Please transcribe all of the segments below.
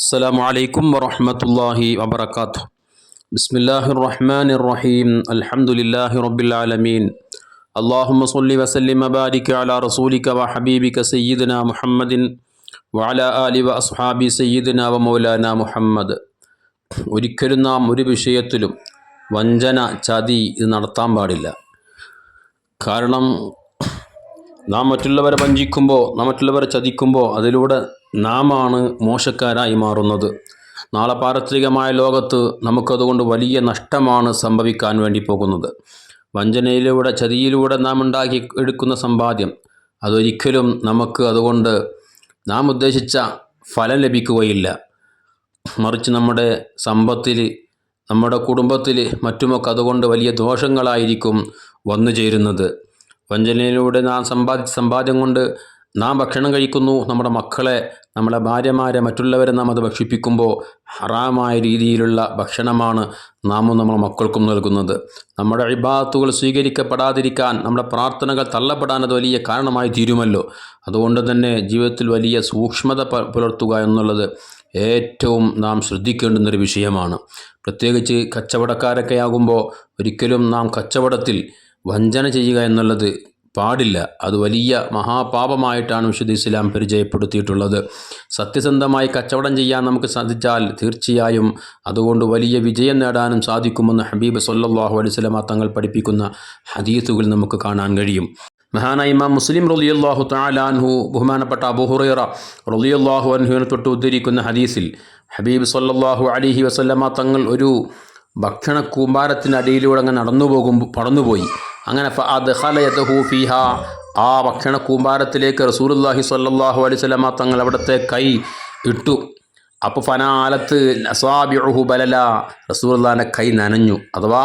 السلام عليكم ورحمة الله وبركاته بسم الله الرحمن الرحيم الحمد لله رب العالمين اللهم صل وسلم وبارك على رسولك وحبيبك سيدنا محمد وعلى آل وأصحاب سيدنا ومولانا മുഹമ്മദ് ഒരിക്കലും നാം ഒരു വിഷയത്തിലും വഞ്ചന ചതി ഇത് നടത്താൻ പാടില്ല കാരണം നാം മറ്റുള്ളവരെ വഞ്ചിക്കുമ്പോൾ നാം മറ്റുള്ളവരെ ചതിക്കുമ്പോൾ അതിലൂടെ നാമാണ് മോശക്കാരായി മാറുന്നത്. നാളെ പാരത്രികമായ ലോകത്ത് നമുക്കതുകൊണ്ട് വലിയ നഷ്ടമാണ് സംഭവിക്കാൻ വേണ്ടി പോകുന്നത്. വഞ്ചനയിലൂടെ ചതിയിലൂടെ നാം ഉണ്ടാക്കി എടുക്കുന്ന സമ്പാദ്യം അതൊരിക്കലും നമുക്ക് അതുകൊണ്ട് നാം ഉദ്ദേശിച്ച ഫലം ലഭിക്കുകയില്ല. മറിച്ച് നമ്മുടെ സമ്പത്തിൽ നമ്മുടെ കുടുംബത്തിൽ മറ്റുമൊക്കെ അതുകൊണ്ട് വലിയ ദോഷങ്ങളായിരിക്കും വന്നു ചേരുന്നത് വഞ്ചനയിലൂടെ നാം സമ്പാദി സമ്പാദ്യം കൊണ്ട് നാം ഭക്ഷണം കഴിക്കുന്നു. നമ്മുടെ മക്കളെ നമ്മുടെ ഭാര്യമാരെ മറ്റുള്ളവരെ നാം അത് ഭക്ഷിപ്പിക്കുമ്പോൾ ഹറാമായ രീതിയിലുള്ള ഭക്ഷണമാണ് നാമും നമ്മുടെ മക്കൾക്കും നൽകുന്നത്. നമ്മുടെ ഇബാത്തുകൾ സ്വീകരിക്കപ്പെടാതിരിക്കാൻ നമ്മുടെ പ്രാർത്ഥനകൾ തള്ളപ്പെടാൻ അത് വലിയ കാരണമായി തീരുമല്ലോ. അതുകൊണ്ട് തന്നെ ജീവിതത്തിൽ വലിയ സൂക്ഷ്മത പുലർത്തുക എന്നുള്ളത് ഏറ്റവും നാം ശ്രദ്ധിക്കേണ്ടുന്നൊരു വിഷയമാണ്. പ്രത്യേകിച്ച് കച്ചവടക്കാരൊക്കെ ആകുമ്പോൾ ഒരിക്കലും നാം കച്ചവടത്തിൽ വഞ്ചന ചെയ്യുക എന്നുള്ളത് പാടില്ല. അത് വലിയ മഹാപാപമായിട്ടാണ് വിശുദ്ധ ഇസ്ലാം പരിചയപ്പെടുത്തിയിട്ടുള്ളത്. സത്യസന്ധമായി കച്ചവടം ചെയ്യാൻ നമുക്ക് സാധിച്ചാൽ തീർച്ചയായും അതുകൊണ്ട് വലിയ വിജയം നേടാനും സാധിക്കുമെന്ന് ഹബീബ് സല്ലാഹു അലൈഹി വസല്ലമ തങ്ങൾ പഠിപ്പിക്കുന്ന ഹദീസുകൾ നമുക്ക് കാണാൻ കഴിയും. മഹാനായ ഇമാം മുസ്ലിം റളിയല്ലാഹു താലാൻഹു ബഹുമാനപ്പെട്ട അബൂഹുറൈറ റളിയല്ലാഹു അൻഹുവിനെ തൊട്ട് ഉദ്ധരിക്കുന്ന ഹദീസിൽ ഹബീബ് സല്ലാഹു അലിഹി വസല്ലമ തങ്ങൾ ഒരു ഭക്ഷണ കൂമ്പാരത്തിനടിയിലൂടെ അങ്ങ് നടന്നു പോകുമ്പോൾ കടന്നുപോയി അങ്ങനെ ഫഅദ്ഖലയതഹു ഫീഹ. ആ ഭക്ഷണ കൂമ്പാരത്തിലേക്ക് റസൂലുള്ളാഹി സ്വല്ലല്ലാഹു അലൈഹി വസല്ലമ തങ്ങൾ അവിടുത്തെ കൈ ഇട്ടു. അപ്പോൾ ഫനാലത്ത് നസാബിഹു ബലല. റസൂലുല്ലാന്റെ കൈ നനഞ്ഞു. അഥവാ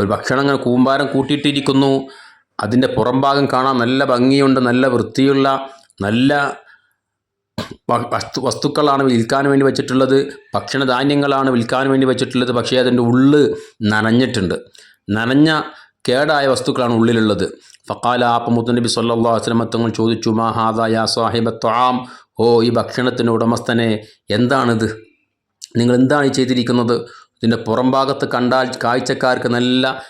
ഒരു ഭക്ഷണം അങ്ങനെ കൂമ്പാരം കൂട്ടിയിട്ടിരിക്കുന്നു. അതിന്റെ പുറംഭാഗം കാണാൻ നല്ല ഭംഗിയുണ്ട് നല്ല വൃത്തിയുള്ള നല്ല വസ്തു വസ്തുക്കളാണ് വിൽക്കാൻ വേണ്ടി വെച്ചിട്ടുള്ളത്. ഭക്ഷണധാന്യങ്ങളാണ് വിൽക്കാൻ വേണ്ടി വെച്ചിട്ടുള്ളത്. പക്ഷേ അതിന്റെ ഉള്ള് നനഞ്ഞിട്ടുണ്ട്. നനഞ്ഞ കേടായ വസ്തുക്കളാണ് ഉള്ളിലുള്ളത്. ഫക്കാല ആപ്പ മുത്തനബി സല്ലാ വസ്ലമ തങ്ങൾ ചോദിച്ചു മാ ഹാദ യാ സാഹിബ ത്വാം? ഓ ഈ ഭക്ഷണത്തിന്റെ ഉടമസ്ഥനെ എന്താണിത്? നിങ്ങൾ എന്താണ് ഈ ചെയ്തിരിക്കുന്നത്? ഇതിന്റെ പുറംഭാഗത്ത് കണ്ടാൽ കാഴ്ചക്കാർക്ക് നല്ല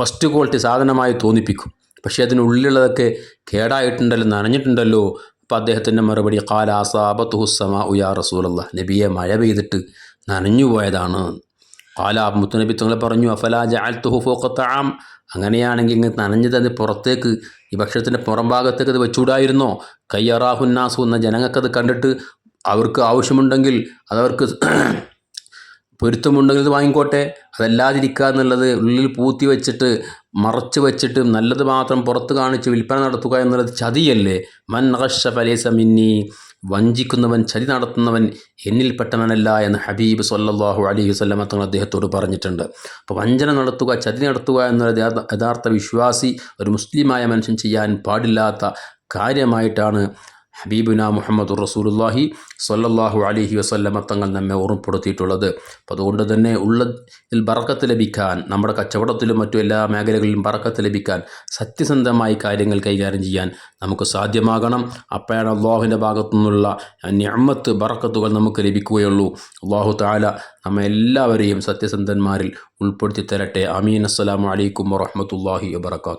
ഫസ്റ്റ് ക്വാളിറ്റി സാധനമായി തോന്നിപ്പിക്കും. പക്ഷേ അതിനുള്ളിലുള്ളതൊക്കെ കേടായിട്ടുണ്ടല്ലോ നനഞ്ഞിട്ടുണ്ടല്ലോ. അപ്പോൾ അദ്ദേഹത്തിന്റെ മറുപടി കാലാസാബത്തുഹുസമ ഉയാ റസൂലല്ല നബിയെ മഴ പെയ്തിട്ട് നനഞ്ഞു പോയതാണ് കാല മുത്തുനബി തങ്ങൾ പറഞ്ഞു അഫലാ ജഅൽത്തുഹു ഫൗഖ തആം അങ്ങനെയാണെങ്കിൽ ഇങ്ങ് നനഞ്ഞത് അത് പുറത്തേക്ക് ഈ ഭക്ഷണത്തിന്റെ പുറംഭാഗത്തേക്ക് അത് വെച്ചുകൂടായിരുന്നോ കയ്യറാഹുന്നാസു എന്ന ജനങ്ങൾക്കത് കണ്ടിട്ട് അവർക്ക് ആവശ്യമുണ്ടെങ്കിൽ അതവർക്ക് പൊരുത്തമുണ്ടെങ്കിൽ ഇത് വാങ്ങിക്കോട്ടെ? അതല്ലാതിരിക്കുക എന്നുള്ളത് ഉള്ളിൽ പൂത്തി വെച്ചിട്ട് മറച്ച് വെച്ചിട്ട് നല്ലത് മാത്രം പുറത്ത് കാണിച്ച് വിൽപ്പന നടത്തുക എന്നുള്ളത് ചതിയല്ലേ? മൻ നഖശ ഫലേസ മിന്നി. വഞ്ചിക്കുന്നവൻ ചതി നടത്തുന്നവൻ എന്നിൽപ്പെട്ടവനല്ല എന്ന് ഹബീബ് സല്ലാഹു അലൈഹി വസല്ലമ തങ്ങൾ അദ്ദേഹത്തോട് പറഞ്ഞിട്ടുണ്ട്. അപ്പോൾ വഞ്ചന നടത്തുക ചതി നടത്തുക എന്നൊരു യഥാർത്ഥ വിശ്വാസി ഒരു മുസ്ലിമായ മനുഷ്യൻ ചെയ്യാൻ പാടില്ലാത്ത കാര്യമായിട്ടാണ് ഹബീബുന മുഹമ്മദ് റസൂലുല്ലാഹി സ്വല്ലല്ലാഹു അലഹി വസല്ലമ തങ്ങൾ നമ്മെ ഓർമ്മപ്പെടുത്തിയിട്ടുള്ളത്. അപ്പോൾ അതുകൊണ്ട് തന്നെ ഉള്ളതിൽ ബറക്കത്ത് ലഭിക്കാൻ നമ്മുടെ കച്ചവടത്തിലും മറ്റു എല്ലാ മേഖലകളിലും ബറക്കത്ത് ലഭിക്കാൻ സത്യസന്ധമായി കാര്യങ്ങൾ കൈകാര്യം ചെയ്യാൻ നമുക്ക് സാധ്യമാകണം. അപ്പോഴാണ് അള്ളാഹുവിന്റെ ഭാഗത്തു നിന്നുള്ള ഞമ്മത്ത് ബറക്കത്തുകൾ നമുക്ക് ലഭിക്കുകയുള്ളൂ. അള്ളാഹു താല നമ്മെ എല്ലാവരെയും സത്യസന്ധന്മാരിൽ ഉൾപ്പെടുത്തി തരട്ടെ അമീൻ അസ്സലാമു അലൈക്കും വറഹ്മത്തുള്ളാഹി വബറകാതുഹു.